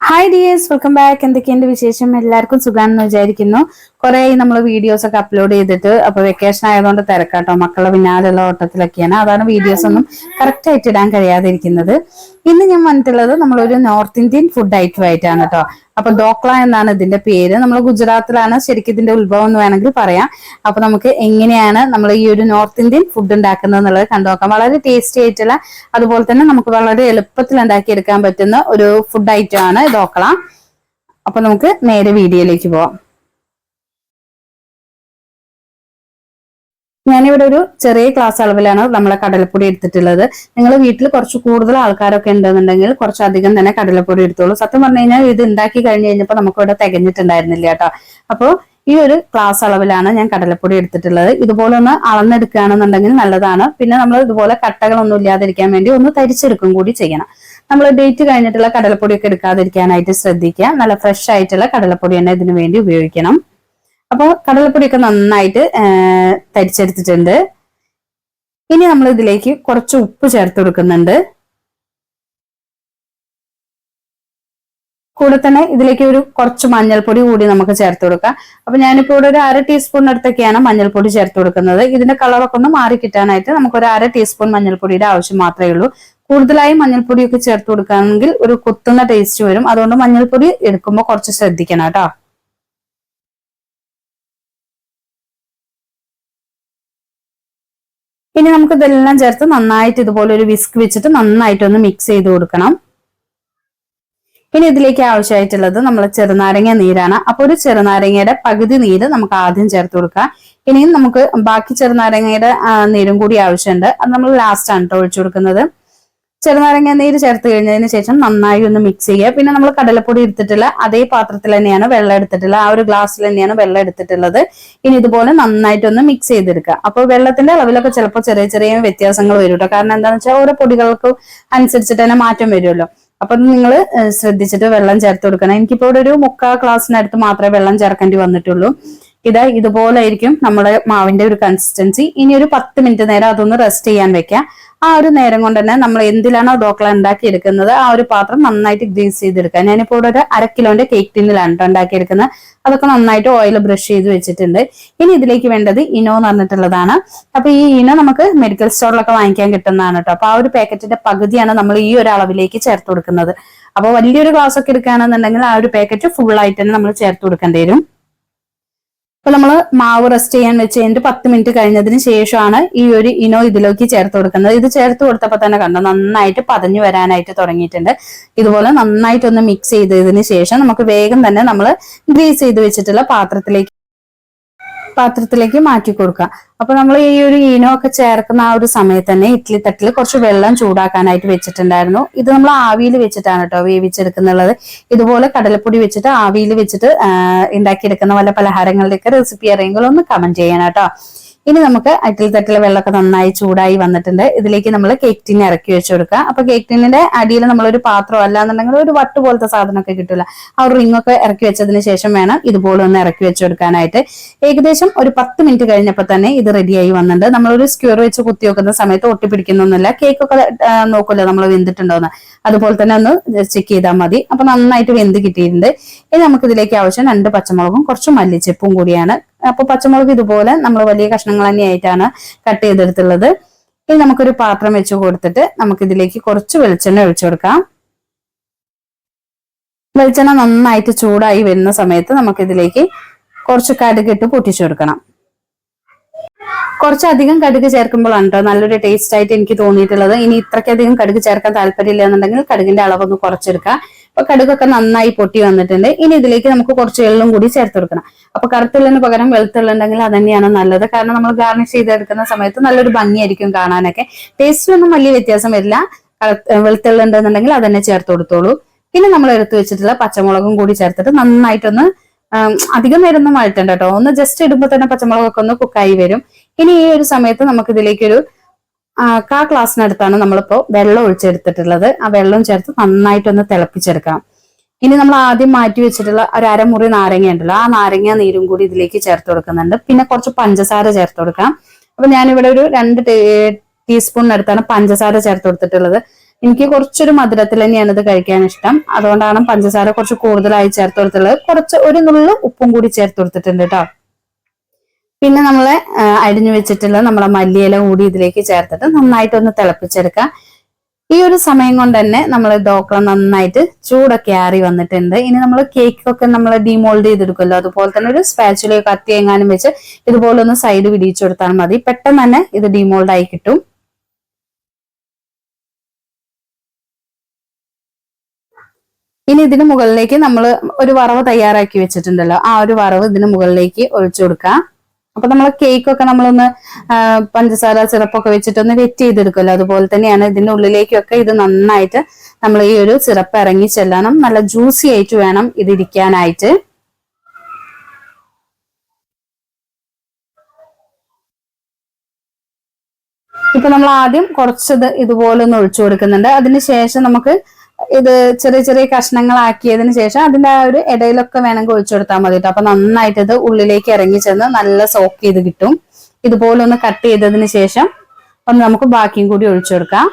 Hi dears welcome back എന്തൊക്കെയുണ്ട് വിശേഷം? എല്ലാവർക്കും സുഖാണെന്ന് വിചാരിക്കുന്നു. കുറെ നമ്മൾ വീഡിയോസ് ഒക്കെ അപ്ലോഡ് ചെയ്തിട്ട് അപ്പൊ വെക്കേഷൻ ആയതുകൊണ്ട് തിരക്കാട്ടോ. മക്കളെ പിന്നാലുള്ള ഓട്ടത്തിലൊക്കെയാണ്. അതാണ് വീഡിയോസ് ഒന്നും കറക്റ്റ് ആയിട്ട് ഇടാൻ കഴിയാതിരിക്കുന്നത്. ഇന്ന് ഞാൻ വന്നിട്ടുള്ളത് നമ്മളൊരു നോർത്ത് ഇന്ത്യൻ ഫുഡ് ഐറ്റം ആയിട്ടാണ് കേട്ടോ. അപ്പൊ ഡോക്ല എന്നാണ് ഇതിന്റെ പേര്. നമ്മൾ ഗുജറാത്തിലാണ് ശരിക്കും ഇതിന്റെ ഉത്ഭവം എന്ന് വേണമെങ്കിൽ പറയാം. അപ്പൊ നമുക്ക് എങ്ങനെയാണ് നമ്മൾ ഈ ഒരു നോർത്ത് ഇന്ത്യൻ ഫുഡ് ഉണ്ടാക്കുന്നത് എന്നുള്ളത് കണ്ടു നോക്കാം. വളരെ ടേസ്റ്റി ആയിട്ടുള്ള അതുപോലെ തന്നെ നമുക്ക് വളരെ എളുപ്പത്തിൽ ഉണ്ടാക്കിയെടുക്കാൻ പറ്റുന്ന ഒരു ഫുഡ് ഐറ്റം ആണ് ഡോക്ല. അപ്പൊ നമുക്ക് നേരെ വീഡിയോയിലേക്ക് പോവാം. ഞാനിവിടെ ഒരു ചെറിയ ക്ലാസ് അളവിലാണ് നമ്മളെ കടലപ്പൊടി എടുത്തിട്ടുള്ളത്. നിങ്ങൾ വീട്ടിൽ കുറച്ച് കൂടുതൽ ആൾക്കാരൊക്കെ ഉണ്ടെന്നുണ്ടെങ്കിൽ കുറച്ചധികം തന്നെ കടലപ്പൊടി എടുത്തോളൂ. സത്യം പറഞ്ഞു കഴിഞ്ഞാൽ ഇത് ഉണ്ടാക്കി കഴിഞ്ഞ് കഴിഞ്ഞപ്പോൾ നമുക്ക് ഇവിടെ തികഞ്ഞിട്ടുണ്ടായിരുന്നില്ല കേട്ടോ. അപ്പോൾ ഈ ഒരു ക്ലാസ് അളവിലാണ് ഞാൻ കടലപ്പൊടി എടുത്തിട്ടുള്ളത്. ഇതുപോലെ ഒന്ന് അളന്നെടുക്കുകയാണെന്നുണ്ടെങ്കിൽ നല്ലതാണ്. പിന്നെ നമ്മൾ ഇതുപോലെ കട്ടകളൊന്നും ഇല്ലാതിരിക്കാൻ വേണ്ടി ഒന്ന് തരിച്ചെടുക്കും കൂടി ചെയ്യണം. നമ്മൾ ഡേറ്റ് കഴിഞ്ഞിട്ടുള്ള കടലപ്പൊടിയൊക്കെ എടുക്കാതിരിക്കാനായിട്ട് ശ്രദ്ധിക്കുക. നല്ല ഫ്രഷ് ആയിട്ടുള്ള കടലപ്പൊടി തന്നെ ഇതിനു വേണ്ടി ഉപയോഗിക്കണം. അപ്പോൾ കടലപ്പൊടിയൊക്കെ നന്നായിട്ട് തരിച്ചെടുത്തിട്ടുണ്ട്. ഇനി നമ്മൾ ഇതിലേക്ക് കുറച്ച് ഉപ്പ് ചേർത്ത് കൊടുക്കുന്നുണ്ട്. കൂടെ തന്നെ ഇതിലേക്ക് ഒരു കുറച്ച് മഞ്ഞൾപ്പൊടി കൂടി നമുക്ക് ചേർത്ത് കൊടുക്കാം. അപ്പൊ ഞാനിപ്പോ ഇവിടെ ഒരു അര ടീസ്പൂൺ അടുത്തൊക്കെയാണ് മഞ്ഞൾപ്പൊടി ചേർത്ത് കൊടുക്കുന്നത്. ഇതിന്റെ കളറൊക്കെ ഒന്ന് മാറി കിട്ടാനായിട്ട് നമുക്ക് ഒരു അര ടീസ്പൂൺ മഞ്ഞൾപ്പൊടിയുടെ ആവശ്യം മാത്രമേ ഉള്ളൂ. കൂടുതലായി മഞ്ഞൾപ്പൊടിയൊക്കെ ചേർത്ത് കൊടുക്കുകയാണെങ്കിൽ ഒരു കുത്തുന്ന ടേസ്റ്റ് വരും. അതുകൊണ്ട് മഞ്ഞൾപ്പൊടി എടുക്കുമ്പോൾ കുറച്ച് ശ്രദ്ധിക്കണം കേട്ടോ. ഇനി നമുക്ക് ഇതെല്ലാം ചേർത്ത് നന്നായിട്ട് ഇതുപോലെ ഒരു വിസ്ക് വെച്ചിട്ട് നന്നായിട്ട് ഒന്ന് മിക്സ് ചെയ്ത് കൊടുക്കണം. ഇനി ഇതിലേക്ക് ആവശ്യമായിട്ടുള്ളത് നമ്മൾ ചെറുനാരങ്ങ നീരാണ്. അപ്പൊ ഒരു ചെറുനാരങ്ങയുടെ പകുതി നീര് നമുക്ക് ആദ്യം ചേർത്ത് കൊടുക്കാം. ഇനിയും നമുക്ക് ബാക്കി ചെറുനാരങ്ങയുടെ നീരും കൂടി ആവശ്യമുണ്ട്. അത് നമ്മൾ ലാസ്റ്റ് ആണ് ഒഴിച്ചു കൊടുക്കുന്നത്. ചെറുനാരങ്ങ നീര് ചേർത്ത് കഴിഞ്ഞതിന് ശേഷം നന്നായി ഒന്ന് മിക്സ് ചെയ്യുക. പിന്നെ നമ്മൾ കടലപ്പൊടി എടുത്തിട്ടുള്ള അതേ പാത്രത്തിൽ തന്നെയാണ് വെള്ളം എടുത്തിട്ടുള്ളത് ആ ഒരു ഗ്ലാസ്സിൽ തന്നെയാണ് വെള്ളം എടുത്തിട്ടുള്ളത്. ഇനി ഇതുപോലെ നന്നായിട്ടൊന്ന് മിക്സ് ചെയ്തെടുക്കുക. അപ്പോൾ വെള്ളത്തിന്റെ അളവിലൊക്കെ ചിലപ്പോൾ ചെറിയ ചെറിയ വ്യത്യാസങ്ങൾ വരും കേട്ടോ കാരണം എന്താണെന്ന് വെച്ചാൽ ഓരോ പൊടികൾക്കും അനുസരിച്ചിട്ട് തന്നെ മാറ്റം വരുമല്ലോ. അപ്പൊ നിങ്ങൾ ശ്രദ്ധിച്ചിട്ട് വെള്ളം ചേർത്ത് കൊടുക്കണം. എനിക്കിപ്പോ ഇവിടെ ഒരു മുക്കാൽ ക്ലാസ്സിനടുത്ത് മാത്രമേ വെള്ളം ചേർക്കേണ്ടി വന്നിട്ടുള്ളൂ. ഇത് ഇതുപോലെ ആയിരിക്കും നമ്മുടെ മാവിന്റെ ഒരു കൺസിസ്റ്റൻസി ഇനി ഒരു പത്ത് മിനിറ്റ് നേരം അതൊന്ന് റെസ്റ്റ് ചെയ്യാൻ വെക്കാം. ആ ഒരു നേരം കൊണ്ട് തന്നെ നമ്മൾ എന്തിലാണോ ഡോക്ല ഉണ്ടാക്കി എടുക്കുന്നത് ആ ഒരു പാത്രം നന്നായിട്ട് ഗ്രീസ് ചെയ്തെടുക്കുക. ഞാനിപ്പോൾ ഇവിടെ ഒരു അര കിലോന്റെ കേക്ക് ടിന്നിലാണ് കേട്ടോ ഉണ്ടാക്കിയെടുക്കുന്നത്. അതൊക്കെ നന്നായിട്ട് ഓയിൽ ബ്രഷ് ചെയ്ത് വെച്ചിട്ടുണ്ട്. ഇനി ഇതിലേക്ക് വേണ്ടത് ഇനോ എന്ന് പറഞ്ഞിട്ടുള്ളതാണ്. അപ്പൊ ഈ ഇനോ നമുക്ക് മെഡിക്കൽ സ്റ്റോറിലൊക്കെ വാങ്ങിക്കാൻ കിട്ടുന്നതാണ് കേട്ടോ അപ്പൊ ആ ഒരു പാക്കറ്റിന്റെ പകുതിയാണ് നമ്മൾ ഈ ഒരു അളവിലേക്ക് ചേർത്ത് കൊടുക്കുന്നത്. അപ്പൊ വലിയൊരു ഗ്ലാസ് ഒക്കെ എടുക്കുകയാണെന്നുണ്ടെങ്കിൽ ആ ഒരു പാക്കറ്റ് ഫുൾ ആയിട്ട് തന്നെ നമ്മൾ ചേർത്ത് കൊടുക്കേണ്ടി വരും. അപ്പൊ നമ്മൾ മാവ് റെസ്റ്റ് ചെയ്യാൻ വെച്ച് കഴിഞ്ഞിട്ട് പത്ത് മിനിറ്റ് കഴിഞ്ഞതിന് ശേഷമാണ് ഈ ഒരു ഇനോ ഇതിലേക്ക് ചേർത്ത് കൊടുക്കുന്നത്. ഇത് ചേർത്ത് കൊടുത്തപ്പോൾ തന്നെ കണ്ടോ നന്നായിട്ട് പതഞ്ഞു വരാനായിട്ട് തുടങ്ങിയിട്ടുണ്ട്. ഇതുപോലെ നന്നായിട്ടൊന്ന് മിക്സ് ചെയ്തതിന് ശേഷം നമുക്ക് വേഗം തന്നെ നമ്മൾ ഗ്രീസ് ചെയ്ത് വെച്ചിട്ടുള്ള പാത്രത്തിലേക്ക് പാത്രത്തിലേക്ക് മാറ്റി കൊടുക്കുക. അപ്പൊ നമ്മൾ ഈ ഒരു ഈനോ ഒക്കെ ചേർക്കുന്ന ആ ഒരു സമയത്ത് തന്നെ ഇഡ്ഡലി തട്ടിൽ കുറച്ച് വെള്ളം ചൂടാക്കാനായിട്ട് വെച്ചിട്ടുണ്ടായിരുന്നു. ഇത് നമ്മൾ ആവിയിൽ വെച്ചിട്ടാണ് കേട്ടോ വേവിച്ചെടുക്കുന്നുള്ളത്. ഇതുപോലെ കടലപ്പൊടി വെച്ചിട്ട് ആവിയിൽ വെച്ചിട്ട് ഉണ്ടാക്കിയെടുക്കുന്ന വല്ല പലഹാരങ്ങളുടെയൊക്കെ റെസിപ്പി അറിയെങ്കിൽ ഒന്ന് കമന്റ് ചെയ്യണം കേട്ടോ. ഇനി നമുക്ക് അറ്റിൽ തട്ടിൽ വെള്ളമൊക്കെ നന്നായി ചൂടായി വന്നിട്ടുണ്ട്. ഇതിലേക്ക് നമ്മൾ കേക്ക് ടിൻ ഇറക്കി വെച്ച് കൊടുക്കുക. അപ്പൊ കേക്ക് ടിന്നിന്റെ അടിയിൽ നമ്മളൊരു പാത്രം അല്ലാന്നുണ്ടെങ്കിൽ ഒരു വട്ട് പോലത്തെ സാധനമൊക്കെ കിട്ടില്ല ആ ഒരു റിംഗ് ഒക്കെ ഇറക്കി വെച്ചതിന് ശേഷം വേണം ഇതുപോലെ ഒന്ന് ഇറക്കി വെച്ച് കൊടുക്കാനായിട്ട്. ഏകദേശം ഒരു പത്ത് മിനിറ്റ് കഴിഞ്ഞപ്പോൾ തന്നെ ഇത് റെഡിയായി വന്നിട്ടുണ്ട്. നമ്മളൊരു സ്ക്യൂർ വെച്ച് കുത്തി വെക്കുന്ന സമയത്ത് ഒട്ടിപ്പിടിക്കുന്നൊന്നുമില്ല. കേക്കൊക്കെ നോക്കില്ല നമ്മൾ വെന്തിട്ടുണ്ടോന്ന്. അതുപോലെ തന്നെ ഒന്ന് ചെക്ക് ചെയ്താൽ മതി. അപ്പൊ നന്നായിട്ട് വെന്ത് കിട്ടിയിട്ടുണ്ട്. ഇനി നമുക്ക് ഇതിലേക്ക് ആവശ്യം രണ്ട് പച്ചമുളകും കുറച്ച് മല്ലിച്ചെപ്പും കൂടിയാണ് അപ്പൊ പച്ചമുളക് ഇതുപോലെ നമ്മൾ വലിയ കഷ്ണങ്ങൾ തന്നെയായിട്ടാണ് കട്ട് ചെയ്തെടുത്തുള്ളത്. ഇനി നമുക്കൊരു പാത്രം വെച്ച് കൊടുത്തിട്ട് നമുക്ക് ഇതിലേക്ക് കുറച്ച് വെളിച്ചെണ്ണ ഒഴിച്ചു കൊടുക്കാം. വെളിച്ചെണ്ണ നന്നായിട്ട് ചൂടായി വരുന്ന സമയത്ത് നമുക്ക് ഇതിലേക്ക് കുറച്ച് കടുകിട്ട് പൊട്ടിച്ചു കൊടുക്കണം. കുറച്ചധികം കടുക് ചേർക്കുമ്പോഴാണ് കേട്ടോ നല്ലൊരു ടേസ്റ്റ് ആയിട്ട് എനിക്ക് തോന്നിയിട്ടുള്ളത്. ഇനി ഇത്രയ്ക്കധികം കടുക് ചേർക്കാൻ താല്പര്യമില്ല എന്നുണ്ടെങ്കിൽ കടുകിന്റെ അളവൊന്ന് കുറച്ചെടുക്കുക അപ്പൊ കടുകൊക്കെ നന്നായി പൊട്ടി വന്നിട്ടുണ്ട്. ഇനി ഇതിലേക്ക് നമുക്ക് കുറച്ച് എള്ളും കൂടി ചേർത്ത് കൊടുക്കണം. അപ്പൊ കറുത്തുള്ളിന് പകരം വെളുത്തുള്ളുണ്ടെങ്കിൽ അത് തന്നെയാണ് നല്ലത്. കാരണം നമ്മൾ ഗാർണിഷ് ചെയ്തെടുക്കുന്ന സമയത്ത് നല്ലൊരു ഭംഗിയായിരിക്കും കാണാനൊക്കെ. ടേസ്റ്റിലൊന്നും വലിയ വ്യത്യാസം വരില്ല. വെളുത്തുള്ള ഉണ്ടെന്നുണ്ടെങ്കിൽ അത് തന്നെ ചേർത്ത് കൊടുത്തോളൂ. പിന്നെ നമ്മൾ എടുത്തു വെച്ചിട്ടുള്ള പച്ചമുളകും കൂടി ചേർത്തിട്ട് നന്നായിട്ടൊന്ന് അധികം നേരം ഒന്നും കേട്ടോ. ഒന്ന് ജസ്റ്റ് ഇടുമ്പോൾ തന്നെ പച്ചമുളകൊക്കെ ഒന്ന് കുക്കായി വരും. ഇനി ഈ ഒരു സമയത്ത് നമുക്ക് ഇതിലേക്കൊരു കാ ക്ലാസ്സിനടുത്താണ് നമ്മളിപ്പോ വെള്ളം ഒഴിച്ചെടുത്തിട്ടുള്ളത്. ആ വെള്ളം ചേർത്ത് നന്നായിട്ടൊന്ന് തിളപ്പിച്ചെടുക്കാം ഇനി നമ്മൾ ആദ്യം മാറ്റി വെച്ചിട്ടുള്ള ഒരു അരമുറി നാരങ്ങ ഉണ്ടല്ലോ ആ നാരങ്ങ നീരും കൂടി ഇതിലേക്ക് ചേർത്ത് കൊടുക്കുന്നുണ്ട്. പിന്നെ കുറച്ച് പഞ്ചസാര ചേർത്ത് കൊടുക്കാം അപ്പൊ ഞാനിവിടെ ഒരു രണ്ട് ടീസ്പൂണിനടുത്താണ് പഞ്ചസാര ചേർത്ത് കൊടുത്തിട്ടുള്ളത്. എനിക്ക് കുറച്ചൊരു മധുരത്തിൽ തന്നെയാണ് ഇത് കഴിക്കാൻ ഇഷ്ടം. അതുകൊണ്ടാണ് പഞ്ചസാര കുറച്ച് കൂടുതലായി ചേർത്ത് കൊടുത്തിട്ടുള്ളത്. കുറച്ച് ഒരു നുള്ളു ഉപ്പും കൂടി ചേർത്ത് കൊടുത്തിട്ടുണ്ട് കേട്ടോ. പിന്നെ നമ്മൾ അരിഞ്ഞു വെച്ചിട്ടുള്ള നമ്മളെ മല്ലിയില കൂടി ഇതിലേക്ക് ചേർത്തിട്ട് നന്നായിട്ട് ഒന്ന് തിളപ്പിച്ചെടുക്കാം. ഈ ഒരു സമയം കൊണ്ട് തന്നെ നമ്മൾ ഡോക്ല നന്നായിട്ട് ചൂടൊക്കെ ആറി വന്നിട്ടുണ്ട്. ഇനി നമ്മൾ കേക്കൊക്കെ നമ്മൾ ഡിമോൾഡ് ചെയ്തെടുക്കുമല്ലോ. അതുപോലെ തന്നെ ഒരു സ്പാച്ചുലയോ കത്തി എങ്ങാനും വെച്ച് ഇതുപോലെ ഒന്ന് സൈഡ് പിടിച്ചു കൊടുത്താൽ മതി. പെട്ടെന്ന് തന്നെ ഇത് ഡിമോൾഡ് ആയി കിട്ടും. ഇനി ഇതിന് മുകളിലേക്ക് നമ്മൾ ഒരു വറവ് തയ്യാറാക്കി വെച്ചിട്ടുണ്ടല്ലോ. ആ ഒരു വറവ് ഇതിന് മുകളിലേക്ക് ഒഴിച്ചു കൊടുക്കാം. അപ്പൊ നമ്മൾ കേക്കൊക്കെ നമ്മളൊന്ന് പഞ്ചസാര സിറപ്പൊക്കെ വെച്ചിട്ട് ഒന്ന് വെറ്റ് ചെയ്തെടുക്കുമല്ലോ. അതുപോലെ തന്നെയാണ് ഇതിന്റെ ഉള്ളിലേക്കൊക്കെ ഇത് നന്നായിട്ട് നമ്മൾ ഈ ഒരു സിറപ്പ് ഇറങ്ങി ചെല്ലണം. നല്ല ജ്യൂസി ആയിട്ട് വേണം ഇത് ഇരിക്കാനായിട്ട് ഇപ്പൊ നമ്മൾ ആദ്യം കുറച്ചത് ഇതുപോലെ ഒന്ന് ഒഴിച്ചു കൊടുക്കുന്നുണ്ട്. അതിനുശേഷം നമുക്ക് ഇത് ചെറിയ ചെറിയ കഷ്ണങ്ങളാക്കിയതിന് ശേഷം അതിന്റെ ആ ഒരു ഇടയിലൊക്കെ വേണമെങ്കിൽ ഒഴിച്ചു കൊടുത്താൽ മതി കേട്ടോ അപ്പൊ നന്നായിട്ട് ഇത് ഉള്ളിലേക്ക് ഇറങ്ങി ചെന്ന് നല്ല സോക്ക് ചെയ്ത് കിട്ടും. ഇതുപോലെ ഒന്ന് കട്ട് ചെയ്തതിന് ശേഷം ഒന്ന് നമുക്ക് ബാക്കിയും കൂടി ഒഴിച്ചു കൊടുക്കാം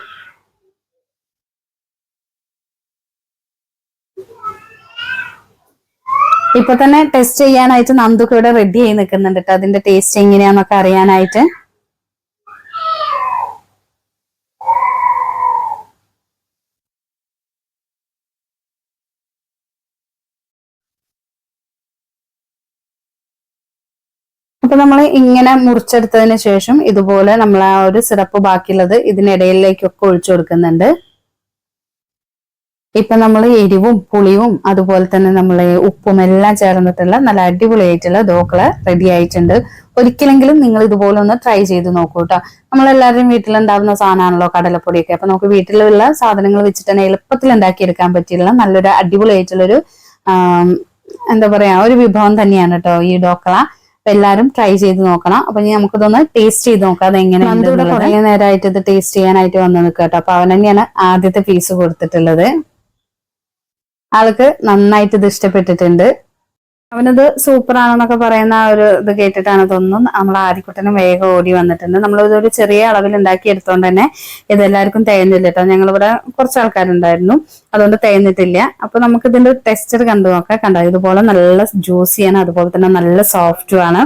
ഇപ്പൊ തന്നെ ടെസ്റ്റ് ചെയ്യാനായിട്ട് നന്ദുക്ക ഇവിടെ റെഡി ആയി നിൽക്കുന്നുണ്ട് കേട്ടോ അതിന്റെ ടേസ്റ്റ് എങ്ങനെയാന്നൊക്കെ അറിയാനായിട്ട്. അപ്പൊ നമ്മൾ ഇങ്ങനെ മുറിച്ചെടുത്തതിന് ശേഷം ഇതുപോലെ നമ്മൾ ആ ഒരു സിറപ്പ് ബാക്കിയുള്ളത് ഇതിനിടയിലേക്കൊക്കെ ഒഴിച്ചു കൊടുക്കുന്നുണ്ട്. ഇപ്പൊ നമ്മൾ എരിവും പുളിയും അതുപോലെ തന്നെ നമ്മൾ ഉപ്പും എല്ലാം ചേർന്നിട്ടുള്ള നല്ല അടിപൊളിയായിട്ടുള്ള ദോക്കൾ റെഡി ആയിട്ടുണ്ട്. ഒരിക്കലെങ്കിലും നിങ്ങൾ ഇതുപോലെ ഒന്ന് ട്രൈ ചെയ്ത് നോക്കൂ കേട്ടോ നമ്മളെല്ലാവരുടെയും വീട്ടിലുണ്ടാവുന്ന സാധനമാണല്ലോ കടലപ്പൊടിയൊക്കെ. അപ്പൊ നമുക്ക് വീട്ടിലുള്ള സാധനങ്ങൾ വെച്ചിട്ട് തന്നെ എളുപ്പത്തിൽ ഉണ്ടാക്കിയെടുക്കാൻ പറ്റിയുള്ള നല്ലൊരു അടിപൊളിയായിട്ടുള്ളൊരു എന്താ പറയാ ഒരു വിഭവം തന്നെയാണ് കേട്ടോ ഈ ഡോക്കള. അപ്പൊ എല്ലാരും ട്രൈ ചെയ്ത് നോക്കണം. അപ്പൊ ഇനി നമുക്കിതൊന്ന് ടേസ്റ്റ് ചെയ്ത് നോക്കാം അത് എങ്ങനെയാണ് നേരമായിട്ട് ഇത് ടേസ്റ്റ് ചെയ്യാനായിട്ട് വന്നു നിൽക്കുക കേട്ടോ. അപ്പൊ അവൻ തന്നെയാണ് ആദ്യത്തെ പീസ് കൊടുത്തിട്ടുള്ളത്. ആൾക്ക് നന്നായിട്ട് ഇത് ഇഷ്ടപ്പെട്ടിട്ടുണ്ട്. അവനത് സൂപ്പർ ആണെന്നൊക്കെ പറയുന്ന ആ ഒരു ഇത് കേട്ടിട്ടാണ് തോന്നുന്നു. നമ്മൾ ആദ്യക്കുട്ടനും വേഗം ഓടി വന്നിട്ടുണ്ട്. നമ്മൾ ഇതൊരു ചെറിയ അളവിൽ ഉണ്ടാക്കി എടുത്തോണ്ട് തന്നെ ഇതെല്ലാവർക്കും തേയുന്നില്ല കേട്ടോ. ഞങ്ങളിവിടെ കുറച്ച് ആൾക്കാരുണ്ടായിരുന്നു. അതുകൊണ്ട് തേയുന്നിട്ടില്ല. അപ്പൊ നമുക്ക് ഇതിന്റെ ടെക്സ്ചർ കണ്ടു നോക്കാം. കണ്ടോ? ഇതുപോലെ നല്ല ജ്യൂസിയാണ് അതുപോലെ തന്നെ നല്ല സോഫ്റ്റും ആണ്.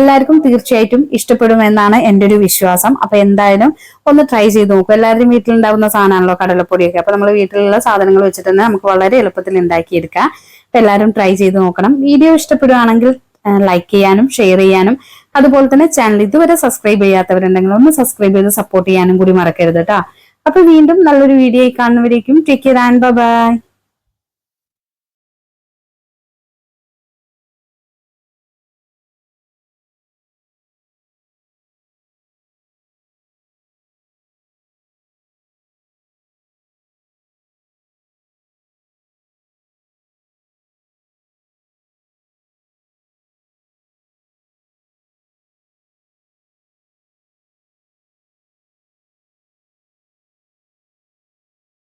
എല്ലാവർക്കും തീർച്ചയായിട്ടും ഇഷ്ടപ്പെടുമെന്നാണ് എന്റെ ഒരു വിശ്വാസം. അപ്പൊ എന്തായാലും ഒന്ന് ട്രൈ ചെയ്ത് നോക്കും. എല്ലാവരുടെയും വീട്ടിലുണ്ടാവുന്ന സാധനമാണല്ലോ കടലപ്പൊടിയൊക്കെ. അപ്പൊ നമ്മൾ വീട്ടിലുള്ള സാധനങ്ങൾ വെച്ചിട്ട് തന്നെ നമുക്ക് വളരെ എളുപ്പത്തിൽ ഉണ്ടാക്കിയെടുക്കാം. എല്ലാവരും ട്രൈ ചെയ്ത് നോക്കണം. വീഡിയോ ഇഷ്ടപ്പെടുകയാണെങ്കിൽ ലൈക്ക് ചെയ്യാനും ഷെയർ ചെയ്യാനും. അതുപോലെ തന്നെ ചാനൽ ഇതുവരെ സബ്സ്ക്രൈബ് ചെയ്യാത്തവരുണ്ടെങ്കിൽ ഒന്ന് സബ്സ്ക്രൈബ് ചെയ്ത് സപ്പോർട്ട് ചെയ്യാനും കൂടി മറക്കരുത് കേട്ടോ അപ്പൊ വീണ്ടും നല്ലൊരു വീഡിയോ കാണുന്നവരേക്കും ടേക്ക് കെയർ ആൻഡ് ബൈ